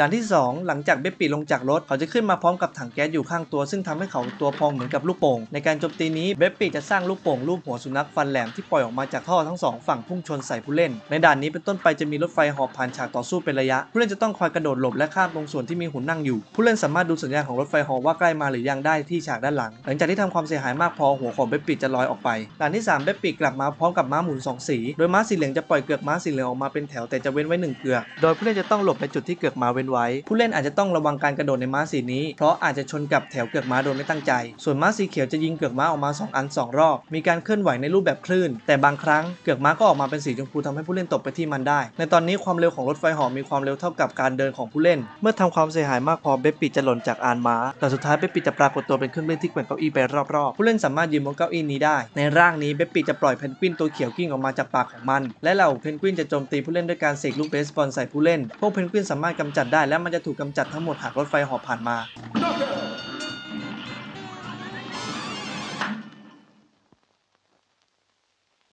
ด่านที่ 2 หลังจากเบปปี้ลงจากรถ เขาจะขึ้นมาพร้อมกับถังแก๊สอยู่ข้างตัว ซึ่งทำให้เขาตัวพองเหมือนกับลูกโป่งในการโจมตีนี้เบปปี้จะสร้างลูกโป่งรูปหัวสุนัขฟันแหลมที่ปล่อยออกมาจากท่อทั้งสองฝั่งพุ่งชนใส่ผู้เล่น ในด่านนี้เป็นต้นไปจะมีรถไฟหอบผ่านฉากต่อสู้เป็นระยะ ผู้เล่นจะต้องคอยกระโดดหลบและข้ามตรงส่วนที่มีหุ่นนั่งอยู่ ผู้เล่นสามารถดูสัญญาณของรถไฟหอบว่าใกล้มาหรือยังได้ที่ฉากด้านหลัง หลังจากที่ทำความเสียหายมากพอหัวของเบปปี้จะลอยออกไปด่านที่สามเบปปี้กลับมาพร้อมกับม้าหมุนสองสีโดยม้าสีเหลืองจะปล่อยเกือกม้าสีเหลืองออกมาเป็นแถวแต่จะเว้นไว้หนึ่งเกือกโดยผู้เล่นจะต้องหลบในจุดที่เกือกม้าเว้นไว้ ผู้เล่นอาจจะต้องระวังการกระโดดในม้าสีนี้ เพราะอาจจะชนกับแถวเกือกม้าโดยไม่ตั้งใจ ส่วนม้าสีเขียวจะยิงเกือกม้าออกมาสองอันสองรอบ มีการเคลื่อนไหวในรูปแบบคลื่น แต่บางครั้งเกือกม้าก็ออกมาเป็นสีชมพูทำให้ผู้เล่นตกไปที่มันได้ ในตอนนี้ความเร็วของรถไฟหอมีความเร็วเท่ากับการเดินของผู้เล่น เมื่อทำความเสียหายมากพอเบปปี้จะหล่นจากอานม้า แต่สุดท้ายเบปปี้จะปรากฏตัวเป็นเครื่องเล่นที่แกว่งเก้าอี้ไปรอบๆ ผู้เล่นสามารถยืนบนเก้าอี้นี้ได้ ในร่างนี้เบปปี้จะปล่อยเพนกวินตัวเขียวกิ้งออกมาจากปากของมัน และเหล่าเพนกวินจะโจมตีผู้เล่นด้วยการเสกลูกเบสบอลใส่ผู้เล่น พวกเพนกวินสามารถกำจัดได้และมันจะถูกกำจัดทั้งหมดหากรถไฟหอบผ่านมา